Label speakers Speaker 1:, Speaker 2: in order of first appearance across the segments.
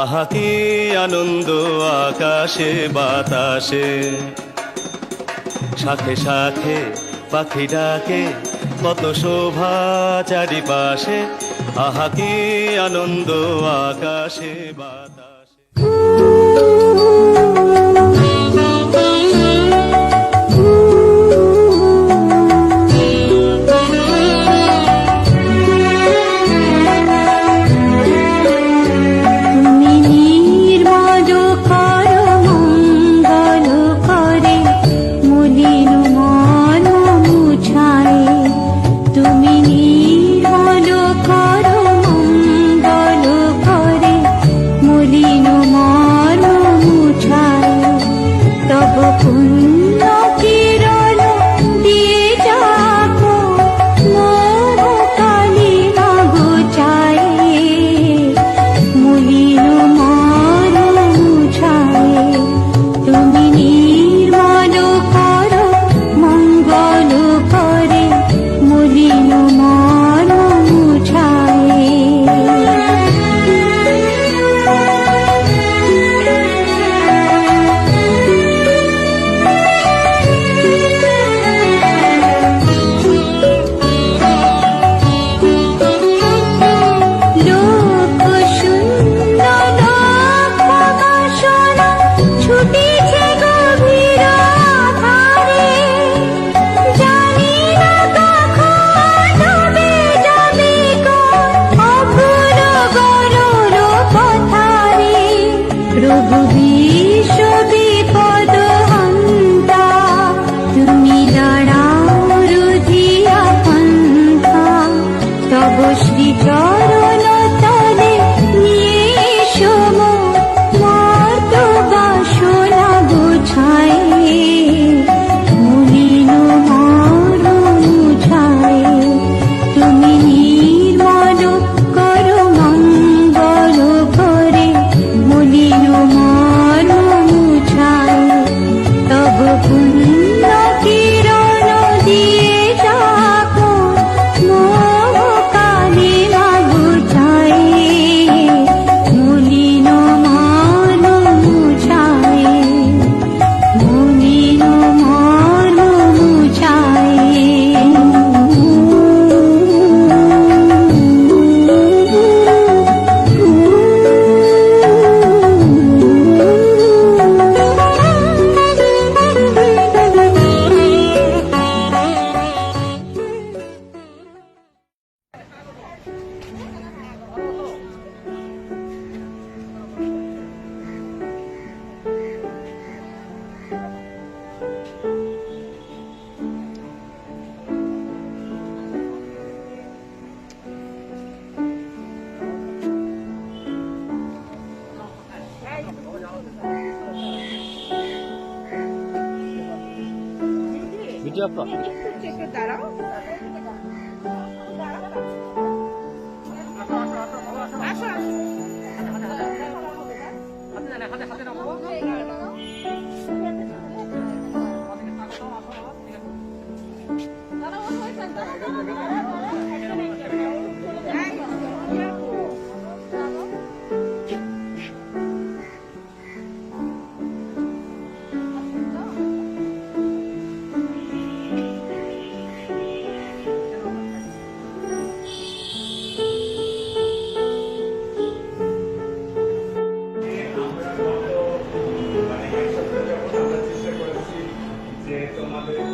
Speaker 1: আহা কি আনন্দ আকাশে, বাতাসে। সাথে সাথে পাখি ডাকে, কত শোভা চারিপাশে। আহা কি আনন্দ আকাশে, বাতাসে।
Speaker 2: प्रभु
Speaker 3: একটু দাঁড়াও আসো আসো।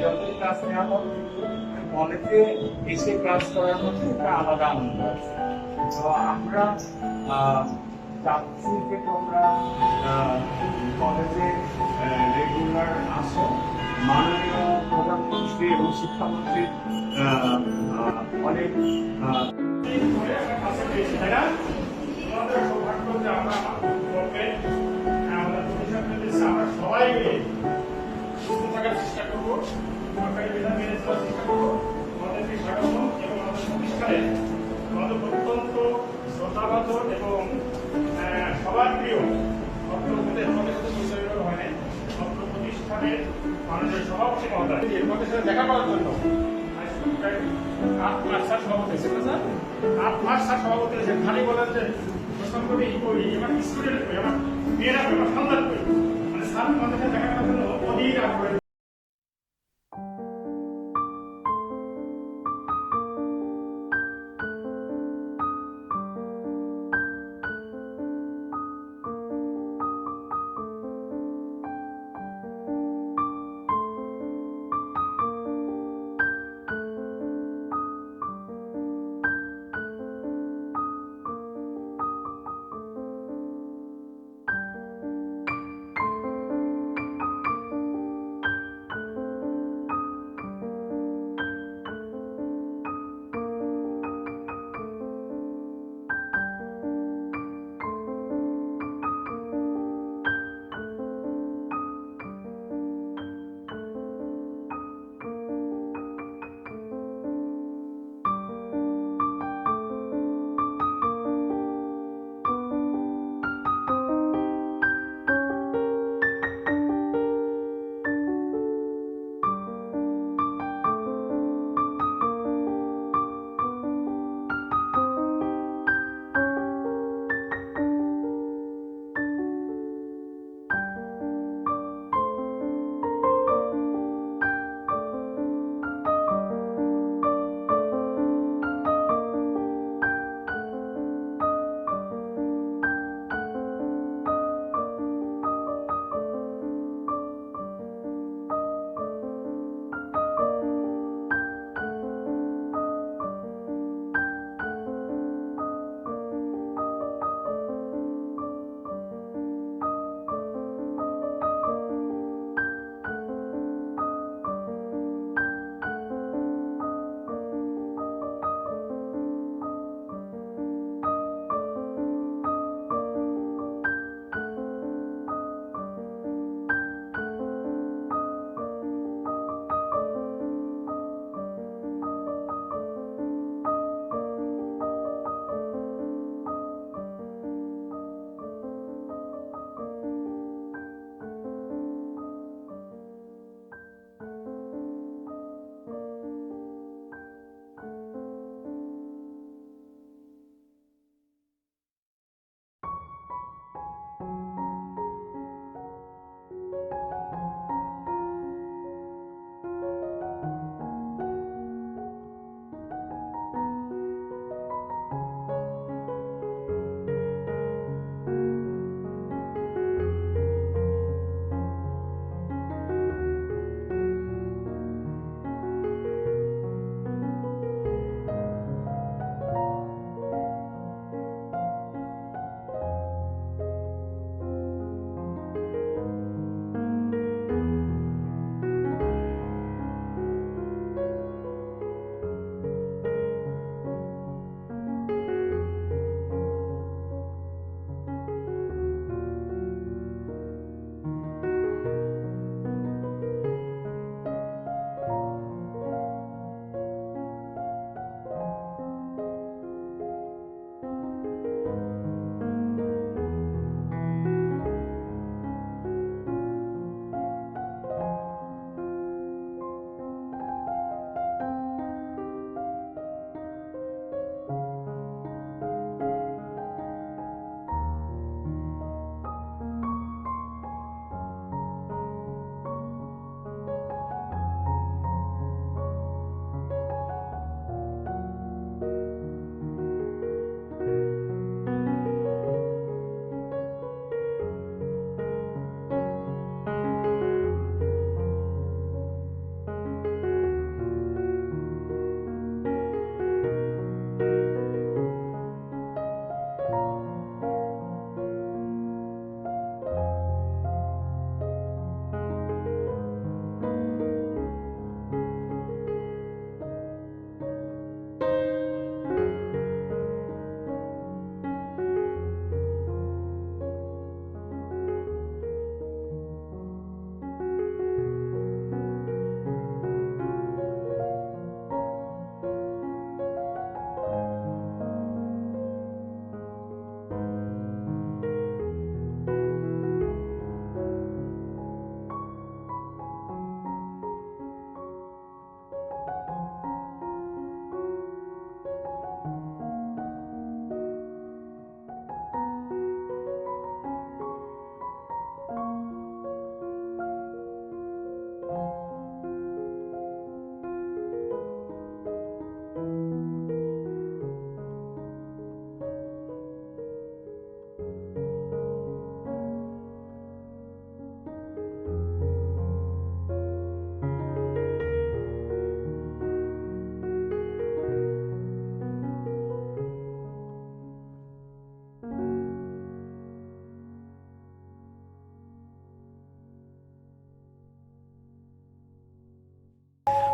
Speaker 4: যতই ক্লাস নেওয়া হোক কলেজে এসে ক্লাস করার মধ্যে একটা আলাদা আনন্দ আছে। তো আমরা চাচ্ছি যে তোমরা কলেজে রেগুলার আসো। মাননীয় প্রধানমন্ত্রী এবং শিক্ষামন্ত্রী আহ, আহ, অনেক আমরা সবাই চেষ্টা সরকারি বিধান মেনে চলার চেষ্টা করব আমাদেরকে স্বাগত এবং আমাদের প্রতিষ্ঠানে আমাদের অত্যন্ত শ্রদ্ধাভাজন এবং সবার প্রিয় অত্র আমাদের আমাদের সাথে পরিচয় হয় নাই। অত্র প্রতিষ্ঠানের মানুষের সভাপতি মহোদয়। তোমাদের সাথে দেখা করার জন্য। আট মাস স্যার সভাপতি হয়েছে স্যার? আট মাস স্যার সভাপতি হয়েছে খালি বলেন যে প্রশ্ন করি করি আমার স্টুডেন্ট করি আমার মেয়েরা করি আমার সন্তান করি মানে স্যার তোমাদের সাথে দেখা করার জন্য অধীর আগ্রহ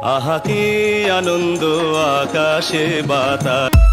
Speaker 1: আহা কি আনন্দ আকাশে বাতাস।